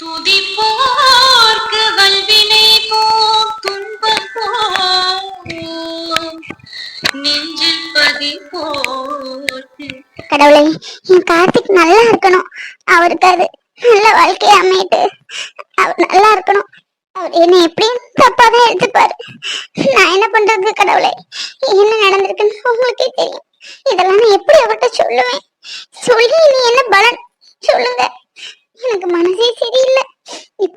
துதிப்போர்க்கு வல்வினை போ துன்பம் நெஞ்சில் பதிப்போர்க்கு கடவுளை என் கார்த்திக் நல்லா இருக்கணும். அவருக்கு அது நல்ல வாழ்க்கையை அமைட்டு அவர் நல்லா இருக்கணும். அவர் என்னை எப்படியும் தப்பா தான் எடுத்துப்பாரு. நான் என்ன பண்றது கடவுளை? என்ன நடந்திருக்குன்னு உங்களுக்கே தெரியும். இதெல்லாம் நான் எப்படி அவர்கிட்ட சொல்லுவேன்? சொல்லி நீ என்ன பலன்? சொல்லுங்க.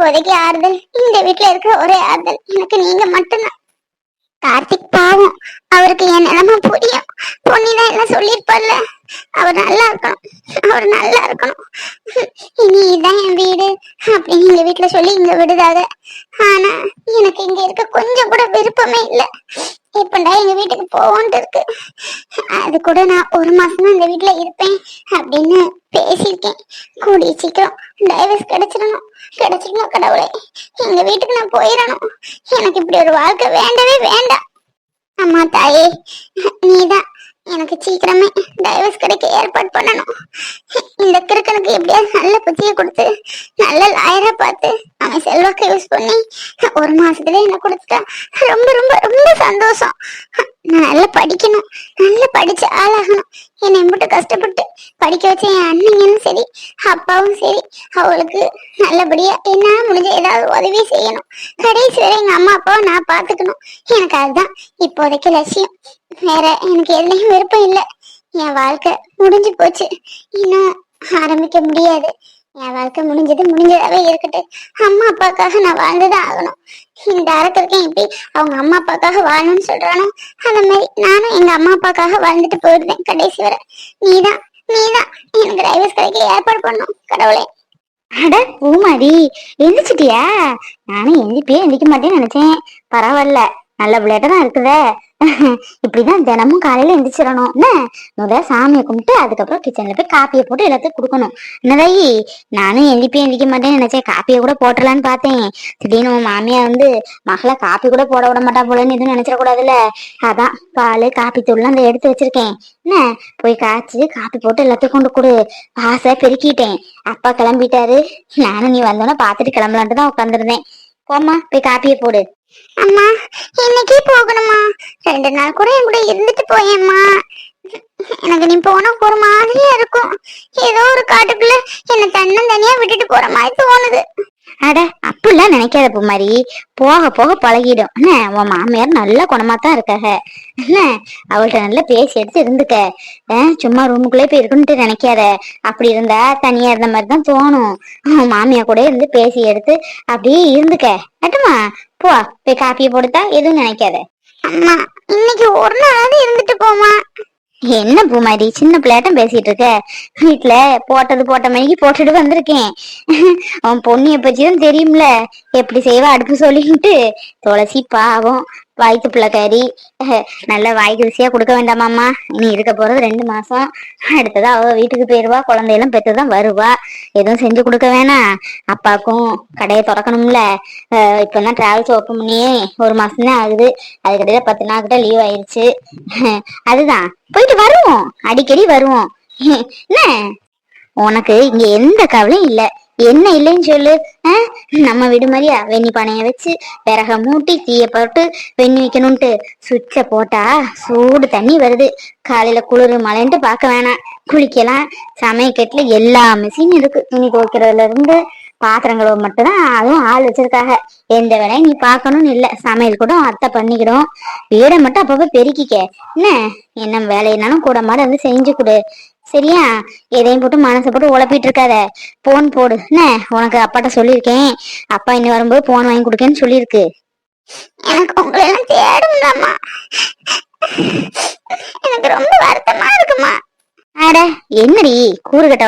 இப்போதைக்கு ஆறுதல் இந்த வீட்டுல இருக்கிற ஒரே ஆறுதல் எனக்கு நீங்க மட்டும்தான். கார்த்திக் பாவம். அவருக்கு என் நிலைமை புரியும். பொண்ணிதான் என்ன சொல்லியிருப்பார்ல. அவர் நல்லா இருக்கணும். அவர் நல்லா இருக்கணும். இனி இதுதான் என் வீடு அப்படின்னு எங்க வீட்டுல சொல்லி இங்க விடுதாக ஆனா எனக்கு இங்க இருக்க கொஞ்சம் கூட விருப்பமே இல்ல. எப்பண்டா எங்க வீட்டுக்கு போவோன்ட்டு இருக்கு. அது கூட நான் ஒரு மாசம் தான் இந்த வீட்டுல இருப்பேன் அப்படின்னு பேசியிருக்கேன். கூடிய சீக்கிரம் டைவர்ஸ் கிடைச்சிடணும். கிடைச்சிடணும் கடவுளே. எங்க வீட்டுக்கு நான் போயிடணும். எனக்கு இப்படி ஒரு வாழ்க்கை வேண்டவே வேண்டாம். அம்மா தாயே நீதான். எனக்கு சீக்கிரமே டைவர்ஸ் கிடைக்க ஏற்பாடு பண்ணணும். இந்த கிறுக்கனுக்கு எப்படியாவது நல்ல புத்தியை கொடுத்து நல்ல லாயரா பார்த்து அவன் செல்வாக்கு யூஸ் பண்ணி ஒரு மாசத்துல என்ன கொடுத்துட்டா ரொம்ப ரொம்ப ரொம்ப சந்தோஷம். நான் நல்லா படிக்கணும். நல்லா படிச்சு ஆளாகணும். என்னை எம்பிட்டு கஷ்டப்பட்டு படிக்க வச்ச என் அண்ணியும் சரி அப்பாவும் சரி அவளுக்கு நல்லபடியா என்னால முடிஞ்ச ஏதாவது உதவி செய்யணும். கடைசி வரை எங்க அம்மா அப்பாவை நான் பாத்துக்கணும். எனக்கு அதுதான் இப்போதைக்கு லட்சியம். வேற எனக்கு எதுலயும் விருப்பம் இல்லை. என் வாழ்க்கை முடிஞ்சு போச்சு. இன்னும் ஆரம்பிக்க முடியாது. என் வாழ்க்கை முடிஞ்சது முடிஞ்சதாவே இருக்கட்டும். அம்மா அப்பாக்காக நான் வாழ்ந்துதான் ஆகணும். இந்த அரக்கருக்கேன் எப்படி அவங்க அம்மா அப்பாக்காக வாழணும்னு சொல்றானோ அந்த மாதிரி நானும் எங்க அம்மா அப்பாக்காக வாழ்ந்துட்டு போயிருந்தேன் கடைசி வரை. நீதான் நீதான். எனக்கு டைவர்ஸ் கிடைக்க ஏற்பாடு பண்ணும் கடவுளே. அட பூமாரி எந்திரிச்சிட்டியா? நானும் எந்திப்பே எந்திக்க மாட்டேன்னு நினைச்சேன். பரவாயில்ல. நல்ல பிள்ளைகிட்ட தான் இருக்குதே. இப்படிதான் தினமும் காலையில எந்திரிச்சிடணும். என்ன? முதல்ல சாமியை கும்பிட்டு அதுக்கப்புறம் கிச்சன்ல போய் காப்பியை போட்டு எல்லாத்துக்கும் கொடுக்கணும். என்னதாயி நானும் எந்திப்பே எந்திக்க மாட்டேன்னு நினைச்சேன். காப்பியை கூட போட்டுடலான்னு பார்த்தேன். திடீர்னு உன் மாமியா வந்து மகளை காப்பி கூட போட விட மாட்டா போலன்னு எதுவும் நினைச்சிடக்கூடாதுல்ல. அதான் பால் காப்பி தூள்லாம் அதை எடுத்து வச்சிருக்கேன். என்ன? போய் காய்ச்சி காப்பி போட்டு எல்லாத்தையும் கொண்டு கொடு. ஆசை பெருக்கிட்டேன். அப்பா கிளம்பிட்டாரு. நானும் நீ வந்தோன்னே பார்த்துட்டு கிளம்பலான்ட்டு தான் உட்காந்துருந்தேன் போம்மா போய் காப்பியை போடு. அம்மா இன்னைக்கே போகணுமா? ரெண்டு நாள் கூட என் கூட இருந்துட்டு போயேம்மா. எனக்கு நீ போனா ஒரு மாதிரியா இருக்கும். ஏதோ ஒரு காட்டுக்குள்ள என்ன தன்னன் தனியா விட்டுட்டு போற மாதிரி தோணுது. அட அப்படிலாம் நினைக்காத பூமாரி. போக போக பழகிடும். என்ன உன் மாமியார் நல்ல குணமா தான் இருக்காக. என்ன அவள்கிட்ட நல்லா பேசி எடுத்து இருந்துக்க. சும்மா ரூமுக்குள்ளே போய் இருக்குன்ட்டு நினைக்காத. அப்படி இருந்தா தனியா இருந்த மாதிரி தான் தோணும். உன் மாமியா கூட இருந்து பேசி எடுத்து அப்படியே இருந்துக்க. அட்டுமா போ போய் காப்பியை போடுத்தா எதுவும் நினைக்காத. அம்மா இன்னைக்கு ஒரு நாளாவது இருந்துட்டு போமா என்ன பூமாரி சின்ன பிள்ளையாட்டம் பேசிட்டு இருக்க? வீட்டுல போட்டது போட்ட மணிக்கு போட்டுட்டு வந்திருக்கேன். அவன் பொண்ணு எப்பச்சியும் தெரியும்ல. எப்படி செய்வா அடுப்பு சொல்லிட்டு துளசி பாவம். வாய்க்கு பிள்ளைக்காரி நல்ல வாய்க்கு ருசியா கொடுக்க வேண்டாமாம்மா. நீ இருக்க போறது ரெண்டு மாசம். அடுத்தது அவ வீட்டுக்கு போயிருவா குழந்தையெல்லாம் பெற்றுதான் வருவா. எதுவும் செஞ்சு கொடுக்க வேணாம் அப்பாவுக்கும் கடையை திறக்கணும்ல. அஹ் இப்பதான் டிராவல்ஸ் ஓப்பன் பண்ணியே ஒரு மாசம் தான் ஆகுது அதுக்கிடையில பத்து நாள் கிட்ட லீவ் ஆயிருச்சு. அதுதான். போயிட்டு வருவோம். அடிக்கடி வருவோம். என்ன? உனக்கு இங்க எந்த கவலையும் இல்லை. என்ன இல்லைன்னு சொல்லு. நம்ம வீடு மாதிரியா வெண்ணி பானைய வச்சு விறக மூட்டி தீய போட்டு வெண்ணி வைக்கணும்ட்டு சுவிட்ச போட்டா சூடு தண்ணி வருது. காலையில குளிர் மழைன்ட்டு பார்க்க வேணாம். குளிக்கலாம். சமையக்கட்டுல எல்லா மிஷின் இருக்கு. துணி துவைக்கிறதுல இருந்து பாத்திரம் கழுவ மட்டும்தான் அதுவும் ஆள் வச்சிருக்காங்க. எந்த வேலையும் நீ பார்க்கணும்னு இல்ல. சமையல் கூட அத்தை பண்ணிக்கிடும். வீடை மட்டும் அப்பப்போ பெருக்கிக்க. என்ன? என்ன வேலையினாலும் கூட மாட வந்து செஞ்சு கொடு. சரியா? எதையும் போட்டு மனசை போட்டு உழப்பிட்டு இருக்காத போன் போடு. என்ன? உனக்கு அப்பாட்ட சொல்லியிருக்கேன். அப்பா இன்னும் வரும்போது போன் வாங்கி கொடுக்கேன்னு சொல்லியிருக்கு. எனக்கு உங்களை எல்லாம் தேடும்டாம்மா எனக்கு ரொம்ப வருத்தமா இருக்குமா. அட என்னடி? கூறு கட்ட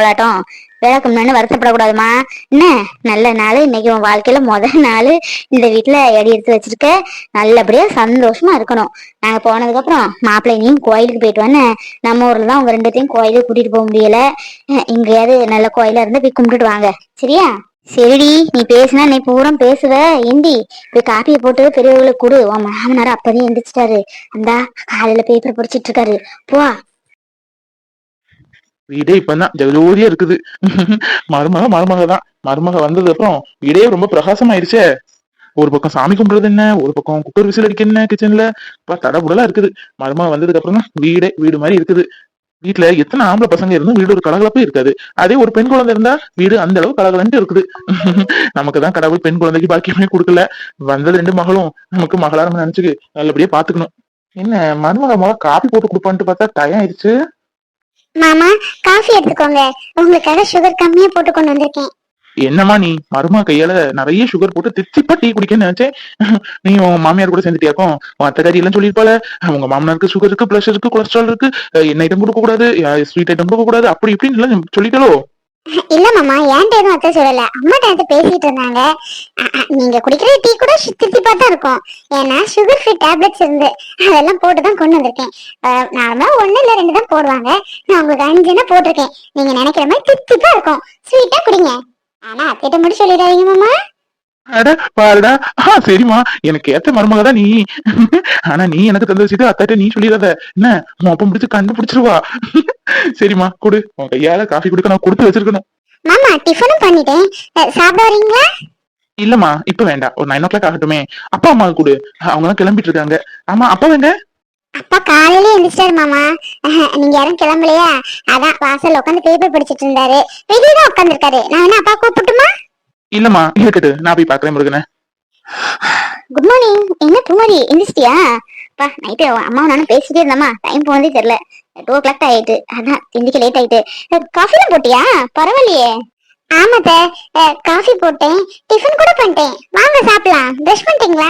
விளாட்டம் முன்னாடி வருத்தப்படக்கூடாதுமா? என்ன? நல்ல நாள். இன்னைக்கு உன் வாழ்க்கையில முதல் நாள். இந்த வீட்டுல எடி எடுத்து வச்சிருக்க. நல்லபடியா சந்தோஷமா இருக்கணும். நாங்க போனதுக்கு அப்புறம் மாப்பிள்ளைனையும் கோயிலுக்கு போயிட்டு வந்தேன். நம்ம ஊர்ல தான் உங்க ரெண்டுத்தையும் கோயிலுக்கு கூட்டிட்டு போக முடியல. அஹ் எங்கேயாவது நல்ல கோயிலா இருந்தா போய் கும்பிட்டுட்டு வாங்க. சரியா? சரிடி. நீ பேசினா நீ பூரம் பேசுவ. ஏண்டி? போய் காப்பியை போட்டு பெரியவங்களுக்கு கொடு. உன் மாமனார் அப்பதே எந்திரிச்சிட்டாரு. அந்தா காலையில பேப்பர் படிச்சிட்டு இருக்காரு. போ. வீடே இப்பதான் ஜகஜோதியா இருக்குது. மருமக மருமக தான். மருமக வந்தது அப்புறம் வீடே ரொம்ப பிரகாசமாயிருச்சே. ஒரு பக்கம் சாமி கும்பிடுறது என்ன? ஒரு பக்கம் குக்கர் விசில் அடிக்க என்ன? கிச்சன்ல இப்ப தடபுடலா இருக்குது. மருமக வந்ததுக்கு அப்புறம் தான் வீடே வீடு மாதிரி இருக்குது. வீட்டுல எத்தனை ஆம்பளை பசங்க இருந்தும் வீடு ஒரு கலகலப்பே இருக்காது. அதே ஒரு பெண் குழந்தை இருந்தா வீடு அந்த அளவு கலகலன்ட்டு இருக்குது. நமக்கு தான் கடவுள் பெண் குழந்தைக்கு பாக்கியமே கொடுக்கல. வந்தது ரெண்டு மகளும் நமக்கு மகளா நம்ம நினைச்சுக்கு நல்லபடியா பாத்துக்கணும். என்ன மருமக முத காப்பி போட்டு கொடுப்பான்ட்டு பார்த்தா டயம் ஆயிடுச்சு? மாமா காஃபி எடுத்துக்கோங்க. உங்களுக்காக சுகர் கம்மியா போட்டு கொண்டு வந்திருக்கேன். என்னம்மா நீ? மருமா கையால நிறைய சுகர் போட்டு தித்திப்பா டீ குடிக்கன்னு நினைச்சேன். நீ உன் மாமியார் கூட சேர்ந்துட்டியாக்கும் உன் அத்தைக்காரி எல்லாம் சொல்லியிருப்பால உங்க மாமனாருக்கு சுகர் இருக்கு பிளஷர் இருக்கு கொலஸ்ட்ரால் இருக்கு. என்ன ஐட்டம் கொடுக்க கூடாது ஸ்வீட் ஐட்டம் கொடுக்க கூடாது அப்படி இப்படின்னு எல்லாம் சொல்லிட்டாலோ இல்ல மாமா ஏன்ட்ட எதுவும் அத்தை சொல்லல. அம்மாட்ட எடுத்து பேசிட்டு இருந்தாங்க. நீங்க குடிக்கிற டீ கூட தித்திப்பா தான் இருக்கும். ஏன்னா சுகர் ஃப்ரீ டேப்லெட்ஸ் இருந்து. அதெல்லாம் போட்டு தான் கொண்டு வந்திருக்கேன். நார்மலா ஒண்ணு இல்ல ரெண்டு தான் போடுவாங்க. நான் உங்களுக்கு அஞ்சுன்னு போட்டிருக்கேன். நீங்க நினைக்கிற மாதிரி தித்திப்பா இருக்கும். ஸ்வீட்டா குடிங்க. ஆனா அத்தைட்ட மட்டும் சொல்லிடாதீங்க மாமா. அட பாருடா. ஆ சரிம்மா. எனக்கு ஏத்த மருமக தான் நீ. ஆனா நீ எனக்கு தந்த விஷயத்தை அத்தாட்ட நீ சொல்லிடாத. என்ன? உன் அப்பம் பிடிச்சு கண்டுபிடிச்சிருவா. சரிம்மா கொடு. உன் கையால காஃபி கொடுக்க நான் கொடுத்து வச்சிருக்கணும். மாமா டிஃபனும் பண்ணிட்டேன். அ, சாப்பிட வரீங்களா இல்லம்மா இப்ப வேண்டாம் ஒரு நைன் ஓ கிளாக் ஆகட்டுமே. அப்பா அம்மா கொடு. அவங்க எல்லாம் கிளம்பிட்டு இருக்காங்க ஆமா அப்பா வேங்க அப்பா காலையில எந்திரிச்சாரு மாமா. நீங்க யாரும் கிளம்பலையா? அதான் வாசல்ல உட்காந்து பேப்பர் படிச்சிட்டு இருந்தாரு. வெளியே தான் உட்காந்துருக்காரு நான் வேணா அப்பா கூப்பிட்டுமா? இல்லம்மா இருக்கட்டு. நான் போய் பாக்குறேன் முருகனை. குட் மார்னிங் என்ன பூமாரி எந்திரிச்சிட்டியா? பா நைட்டு அம்மா நானும் பேசிட்டே இருந்தம்மா டைம் போனதே தெரியல. டூ ஓ கிளாக் ஆயிட்டு. அதான் திண்டிக்க லேட் ஆயிட்டு. காஃபிலாம் போட்டியா? பரவாயில்லையே. ஆமாத்த காஃபி போட்டேன். டிஃபன் கூட பண்ணிட்டேன். வாங்க சாப்பிடலாம். பிரஷ் பண்ணிட்டீங்களா?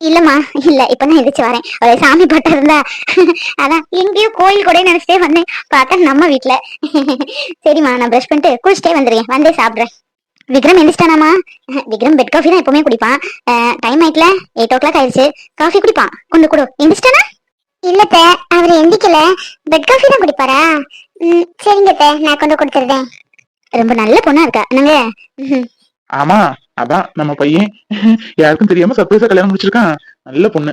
இல்லம்மா இல்ல. இப்ப நான் எந்திரிச்சு வரேன். ஒரு சாமி பாட்டா இருந்தா. அதான் எங்கேயோ கோயில் கூட நினைச்சிட்டே வந்தேன். பார்த்தா நம்ம வீட்டுல சரிம்மா நான் பிரஷ் பண்ணிட்டு குளிச்சுட்டே வந்துடுறேன். வந்தே சாப்பிடுறேன். விக்ரம் எந்திரிச்சிட்டானாமா? விக்ரம் பெட் காஃபி தான் எப்பவுமே குடிப்பான். டைம் ஆயிட்டுல எயிட் ஓ கிளாக் ஆயிடுச்சு காஃபி குடிப்பான். கொண்டு கொடு. எந்திரிச்சிட்டானா? இல்லத்த அவர் எந்திக்கல. பெட் காஃபி தான் குடிப்பாரா? ம், சரிங்க நான் கொண்டு கொடுத்துருதேன் ரொம்ப நல்ல பொண்ணா இருக்கா என்னங்க? ஆமா அதான் நம்ம பையன். யாருக்கும் தெரியாம சர்ப்ரைஸா கல்யாணம் முடிச்சிருக்கான். நல்ல பொண்ணு.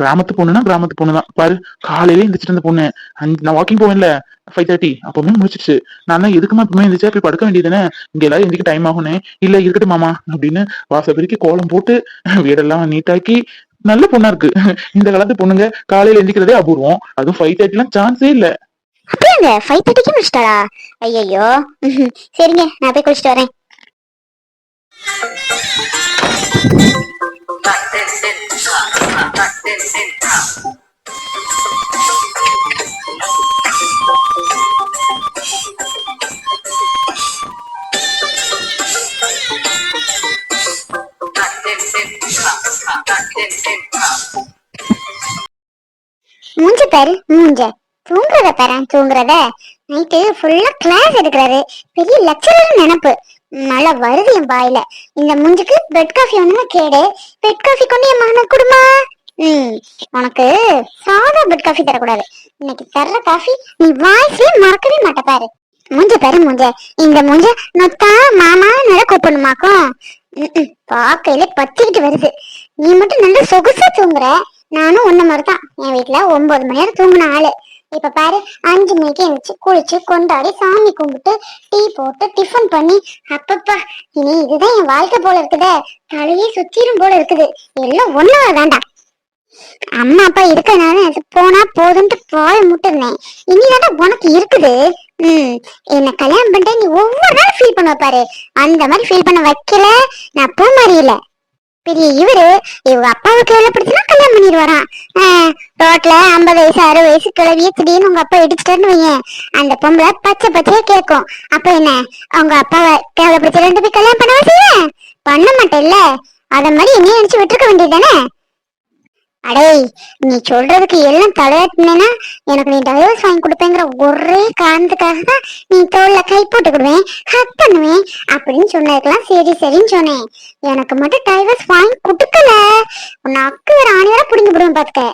கிராமத்து பொண்ணுனா கிராமத்து பொண்ணு தான். பாரு காலையில எந்திரிச்சிட்டு இருந்த பொண்ணு. அஞ்சு நான் வாக்கிங் போவேன்ல ஃபைவ் தேர்ட்டி அப்பவுமே முடிச்சிருச்சு நான் தான் எதுக்குமா இப்பவுமே எந்திரிச்சா? போய் படுக்க வேண்டியதுதானே? இங்க எல்லாரும் எந்திரிக்க டைம் ஆகுனே இல்ல இருக்கட்டும் மாமா அப்படின்னு வாச பெருக்கி கோலம் போட்டு வீடெல்லாம் நீட்டாக்கி நல்ல பொண்ணா இருக்கு. இந்த காலத்து பொண்ணுங்க காலையில எந்திரிக்கிறதே அபூர்வம். அதுவும் ஃபைவ் தேர்ட்டிலாம் சான்ஸே இல்ல. அப்படியாங்க? ஃபைவ் தேர்ட்டிக்கு முடிச்சிட்டாரா ஐயோ சரிங்க நான் போய் குளிச்சுட்டு வரேன். மூஞ்ச பாரு மூஞ்ச. தூங்குறத பாரு தூங்குறத. நைட்டு ஃபுல்லா கிளாஸ் எடுக்கிறாரு பெரிய லெக்சரர் நினப்பு. மழை வருது என் வாயில. இந்த மூஞ்சுக்கு பெட் காஃபி ஒண்ணுமே கேடு. பெட் காஃபி கொண்டு என் மகனை குடுமா. ம் உனக்கு சாதா பெட் காஃபி தரக்கூடாது. இன்னைக்கு தர்ற காஃபி நீ வாய்ஸ்லயே மறக்கவே மாட்ட பாரு. மூஞ்ச பாரு மூஞ்ச. இந்த மூஞ்ச நொத்தா மாமா நல்லா கூப்பிடணுமாக்கும். பாக்கையில பத்திக்கிட்டு வருது. நீ மட்டும் நல்லா சொகுசா தூங்குற. நானும் உன்ன மாதிரி தான் என் வீட்டுல ஒன்பது மணி நேரம் தூங்கின ஆளு. இப்ப பாரு அஞ்சு மணிக்கு எழுந்துச்சு குளிச்சு கொண்டாடி சாமி கும்பிட்டு டீ போட்டு டிஃபன் பண்ணி அப்பப்பா இனி இதுதான் என் வாழ்க்கை போல இருக்குதே. தலையே சுத்திரும் போல இருக்குது. எல்லாம் ஒண்ணு வேண்டாம். அம்மா அப்பா இருக்கனால போனா போதும்ட்டு போய முட்டிருந்தேன் இனிதான் உனக்கு இருக்குது. ம் என்ன கல்யாணம் பண்ணிட்டு நீ ஒவ்வொரு நாள் ஃபீல் பண்ண பாரு. அந்த மாதிரி ஃபீல் பண்ண வைக்கல. நான் பூ மாறியில. பெரிய இவரு. இவங்க அப்பாவுக்கு வேலை பிடிச்சுனா கல்யாணம் பண்ணிடுவாராம் ரோட்ல ஐம்பது வயசு அறுபது வயசு கிளவிய திடீர்னு உங்க அப்பா இடிச்சிட்டேன்னு வையேன். அந்த பொம்பளை பச்சை பச்சையா கேட்கும். அப்ப என்ன? அவங்க அப்பாவை கேவலப்படுத்தி ரெண்டு போய் கல்யாணம் பண்ணவா செய்ய? பண்ண மாட்டேன்ல அத மாதிரி என்ன நினைச்சு விட்டுருக்க வேண்டியதானே அடேய் நீ சொல்றதுக்கு எல்லாம் தலையாட்டினா எனக்கு நீ டைவர்ஸ் வாங்கி கொடுப்பேங்கிற ஒரே காரணத்துக்காக தான் நீ தோல்ல கை போட்டுக்கிடுவேன் ஹக் பண்ணுவேன் அப்படின்னு சொன்னதுக்கெல்லாம் சரி சரின்னு சொன்னேன். எனக்கு மட்டும் டைவர்ஸ் வாங்கி கொடுக்கல. உன் அக்கு வேற ஆணி வேற பிடிங்க விடுவேன் பாத்துக்க.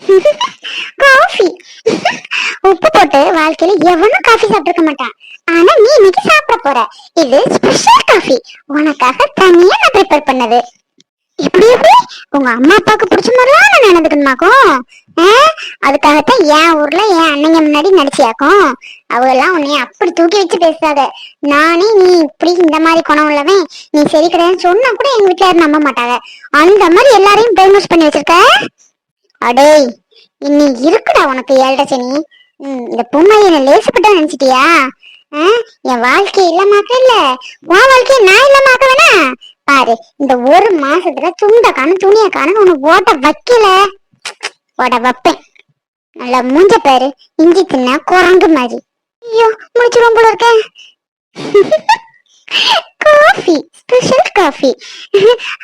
காஃபி. உப்பு போட்டு வாழ்க்கையில எவனும் காஃபி சாப்பிட்டிருக்க மாட்டான். ஆனா நீ இன்னைக்கு சாப்பிட போற. இது ஸ்பெஷல் காஃபி. உனக்காக தனியா நான் ப்ரிப்பேர் பண்ணது. இப்படி எப்படி உங்க அம்மா அப்பாவுக்கு பிடிச்ச மாதிரிலாம் நான் நடந்துக்கணுமாக்கும் ஆ? அதுக்காகத்தான் என் ஊர்ல என் அண்ணங்க முன்னாடி நடிச்சியாக்கும். அவெல்லாம் உன்னைய அப்படி தூக்கி வச்சு பேசாத நானே நீ இப்படி இந்த மாதிரி குணம் உள்ளவன். நீ சரி கிடையாதுன்னு சொன்னா கூட எங்க வீட்டுல யாரும் நம்ப மாட்டாங்க. அந்த மாதிரி எல்லாரையும் பிரெயின் பண்ணி வச்சிருக்க? அடேய் இன்னி இருக்குடா உனக்கு ஏழரை சனி. இந்த பொம்மையை என்ன லேசுப்பட்டா நினைச்சிட்டியா? ஆ? என் வாழ்க்கை இல்லமாக்க இல்ல. உன் வாழ்க்கையை நான் இல்லமாக்க வேணா? பாரு இந்த ஒரு மாசத்துல துண்ட காணும் துணிய உனக்கு ஓட்ட வைக்கல. ஓட வைப்பேன். நல்லா மூஞ்ச பாரு இஞ்சி தின்ன குரங்கு மாதிரி. ஐயோ முடிச்சிரும் போல இருக்கேன் காஃபி ஸ்பெஷல் காஃபி.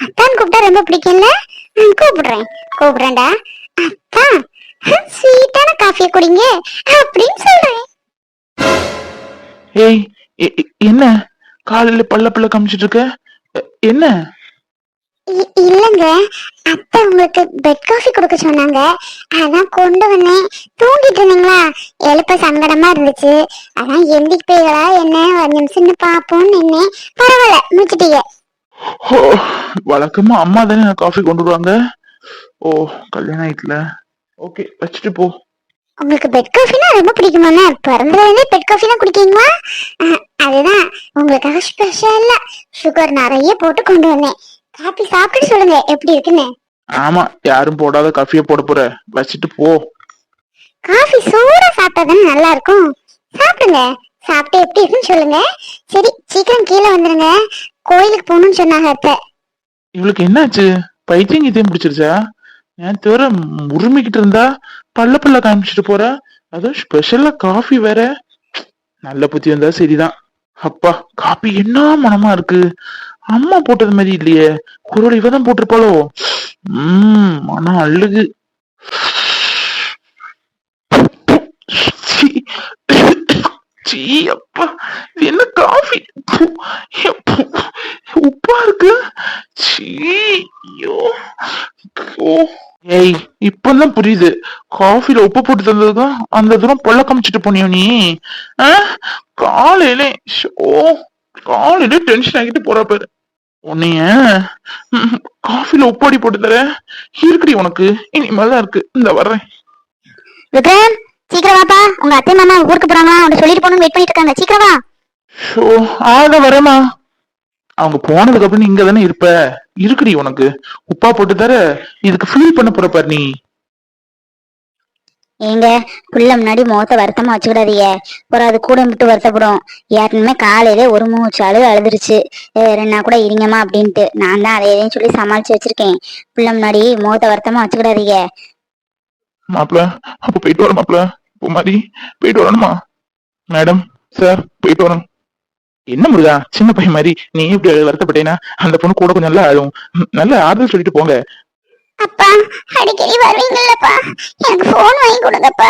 அத்தான் கூப்பிட்டா ரொம்ப பிடிக்கும்ல? கூப்பிடுறேன். கூப்பிடுறேன்டா. அத்தான். ஸ்வீட்டான காஃபியை குடிங்க அப்படின்னு சொல்றேன். ஏய் என்ன? காலையில பல்ல பல்ல காமிச்சிட்டு இருக்க? என்ன? இல்லங்க. அத்தை உங்களுக்கு பெட் காஃபி கொடுக்க சொன்னாங்க. அதான் கொண்டு வந்தேன். தூங்கிட்டு இருந்தீங்களா? எழுப்ப சங்கடமா இருந்துச்சு. அதான் எந்திரிப்பீங்களா என்ன? ஒரு நிமிஷம்னு பாப்போம்னு நின்னேன். பரவாயில்ல முடிச்சிட்டீங்க. ஓ வழக்கமா அம்மா தானே காஃபி கொண்டு வருவாங்க? ஓ கல்யாணம் ஆயிட்டுல. ஓகே வச்சுட்டு போ. உங்களுக்கு பெட் காஃபினா ரொம்ப பிடிக்குமாண்ணா? பிறந்ததுலேருந்தே பெட் காஃபி தான் குடிக்கீங்களா அதுதான். உங்களுக்காக ஸ்பெஷலா சுகர் நிறைய போட்டு கொண்டு வந்தேன். காஃபி சாப்பிட்டு சொல்லுங்க எப்படி இருக்குன்னு. ஆமா யாரும் போடாத காஃபியை போட போற. வச்சுட்டு போ. காஃபி சூடா சாப்பிட்டா தானே நல்லா இருக்கும் சாப்பிடுங்க. சாப்பிட்டு எப்படி இருக்குன்னு சொல்லுங்க. சரி சீக்கிரம் கீழே வந்துருங்க. கோயிலுக்கு போகணும்னு சொன்னாங்க அத்தை. இவளுக்கு என்னாச்சு? பைத்தியம் கீத்தியம் பிடிச்சிருச்சா? ஏன் தவிர உரிமிக்கிட்டு இருந்தா பல்ல பல்ல காமிச்சிட்டு போற அதுவும் ஸ்பெஷலா காஃபி வேற நல்ல புத்தி வந்தா சரிதான் அப்பா காபி என்ன மனமா இருக்கு அம்மா போட்டது மாதிரி இல்லையே குரல் இவதான் போட்டிருப்பாளோ உம் மனம் அழுகு அப்பா என்ன காஃபி உப்பா இருக்கு சீ ஐயோ ஓ ஏய் இப்பதான் புரியுது. காஃபில உப்பு போட்டு தந்ததுதான் அந்த தூரம் பொல்ல காமிச்சிட்டு போனியோ நீ? காலையில ஷோ காலையில டென்ஷன் ஆகிட்டு போற பாரு. உன்னைய காஃபில உப்பாடி போட்டு தர இருக்குடி உனக்கு. இனிமேதான் இருக்கு. இந்த வர்றேன். விக்ரம் சீக்கிரம் வாப்பா. உங்க அத்தை மாமா ஊருக்கு போறாங்க அவங்க சொல்லிட்டு போகணும்னு வெயிட் பண்ணிட்டு இருக்காங்க. சீக்கிரம் வா. ஷோ ஆக வரேமா அவங்க போனதுக்கு அப்புறம் இங்க தானே இருப்ப? இருக்குடி உனக்கு. உப்பா போட்டு தர. இதுக்கு ஃபீல் பண்ண போற பாரு நீ. ஏங்க புள்ள முன்னாடி முகத்தை வருத்தமா வச்சுக்கிடாதீங்க. அப்புறம் அது கூட விட்டு வருத்தப்படும். ஏற்கனவே காலையிலே ஒரு மூச்சு அழுது அழுதுருச்சு. ரெண்டா கூட இருங்கம்மா அப்படின்ட்டு. நான் தான் அதை எதையும் சொல்லி சமாளிச்சு வச்சிருக்கேன். புள்ள முன்னாடி முகத்தை வருத்தமா வச்சுக்கிடாதீங்க. மாப்பிள அப்ப போயிட்டு வர மாப்பிள. பூமாரி போயிட்டு வரணுமா? மேடம் சார் போயிட்டு வரணும் என்ன முருகா சின்ன பையன் மாதிரி நீ இப்படி வருத்தப்பட்டேனா அந்த பொண்ணு கூட கொஞ்சம் நல்லா அழும் ம், நல்ல ஆறுதல் சொல்லிட்டு போங்க. அப்பா அடிக்கடி வருவீங்கல்லப்பா. எனக்கு ஃபோன் வாங்கி கொடுங்கப்பா.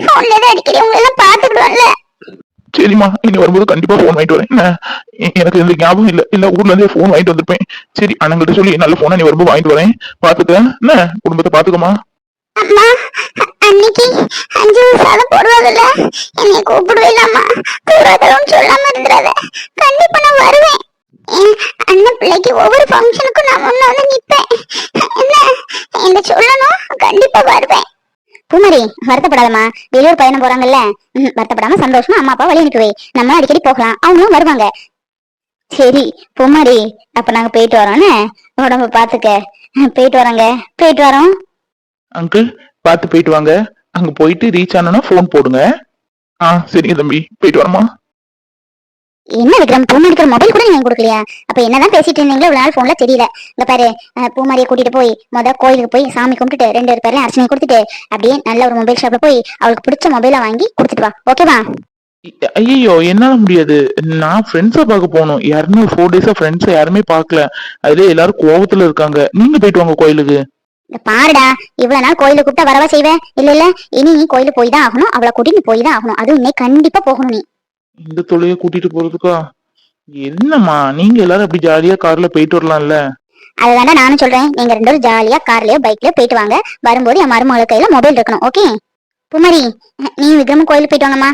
ஃபோன்ல தான் அடிக்கடி உங்களை எல்லாம் சரிம்மா இனி வரும்போது கண்டிப்பா போன் வாங்கிட்டு வரேன். எனக்கு இந்த ஞாபகம் இல்ல. இல்ல ஊர்ல இருந்தே போன் வாங்கிட்டு வந்திருப்பேன். சரி அண்ணங்கிட்ட சொல்லி நல்ல போனை நீ வரும்போது வாங்கிட்டு வரேன். பாத்துக்க என்ன? குடும்பத்தை பாத்துக்கமா அம்மா அன்னைக்கு அஞ்சு சாதம் போடுவதில்ல. என்னை கூப்பிடுவேலாமா கூடாதவன்னு சொல்லாம இருந்துடாத கண்டிப்பா நான் வருவேன். அண்ணன் பிள்ளைக்கு ஒவ்வொரு ஃபங்க்ஷனுக்கும் நான் முன்ன வந்து நிப்பேன். என்ன? என்ன சொல்லணும்? கண்டிப்பா வருவேன். பூமாரி வருத்தப்படாதம்மா. வெளியூர் பயணம் போறாங்கல்ல. வருத்தப்படாம சந்தோஷமா அம்மா அப்பா வழி அனுப்பி நம்ம அடிக்கடி போகலாம். அவங்களும் வருவாங்க. சரி பூமாரி அப்ப நாங்க போயிட்டு வரோம்னு உடம்ப பாத்துக்க. போயிட்டு வரோங்க. போயிட்டு வரோம். அங்கிள் பார்த்து போயிட்டு வாங்க. அங்க போயிட்டு ரீச் ஆனோன்னா ஃபோன் போடுங்க. ஆ சரிங்க தம்பி. போயிட்டு வரமா என்ன விக்ரம் பூமாரி இருக்கிற மொபைல் கூட நீங்க கொடுக்கலையா? அப்ப என்னதான் பேசிட்டு இருந்தீங்களோ இவ்வளவு நாள் போன்ல தெரியல. இந்த பாரு பூமாரியை கூட்டிட்டு போய் முத கோயிலுக்கு போய் சாமி கும்பிட்டுட்டு ரெண்டு பேர்லையும் அர்ச்சனை கொடுத்துட்டு அப்படியே நல்ல ஒரு மொபைல் ஷாப்ல போய் அவளுக்கு பிடிச்ச மொபைலை வாங்கி கொடுத்துட்டு வா. ஓகேவா ஐயோ என்னால முடியாது. நான் ஃப்ரெண்ட்ஸை பார்க்க போகணும். யாருமே ஃபோர் டேஸா ஃப்ரெண்ட்ஸை யாருமே பார்க்கல. அதுல எல்லாரும் கோவத்துல இருக்காங்க. நீங்க போயிட்டு வாங்க கோயிலுக்கு. இந்த பாருடா இவ்வளவு நாள் கோயிலுக்கு கூப்பிட்டா வரவா செய்வேன் இல்ல இல்ல இனி நீ கோயிலுக்கு போய் தான் ஆகணும் அவளை கூட்டிட்டு போய் தான் ஆகணும். அதுவும் இன்னைக்கு கண்டிப்பா போகணும் நீ. இந்த தொலைய கூட்டிட்டு போறதுக்கா? என்னம்மா நீங்க எல்லாரும் அப்படி ஜாலியா கார்ல போயிட்டு வரலாம்ல? அதுதான்டா நானும் சொல்றேன் நீங்க ரெண்டு பேரும் ஜாலியா கார்லயோ பைக்லயோ போயிட்டு வாங்க. வரும்போது என் மருமகள் கையில மொபைல் இருக்கணும் ஓகே குமரி நீ விக்ரமும் கோயிலுக்கு போயிட்டு வாங்கம்மா.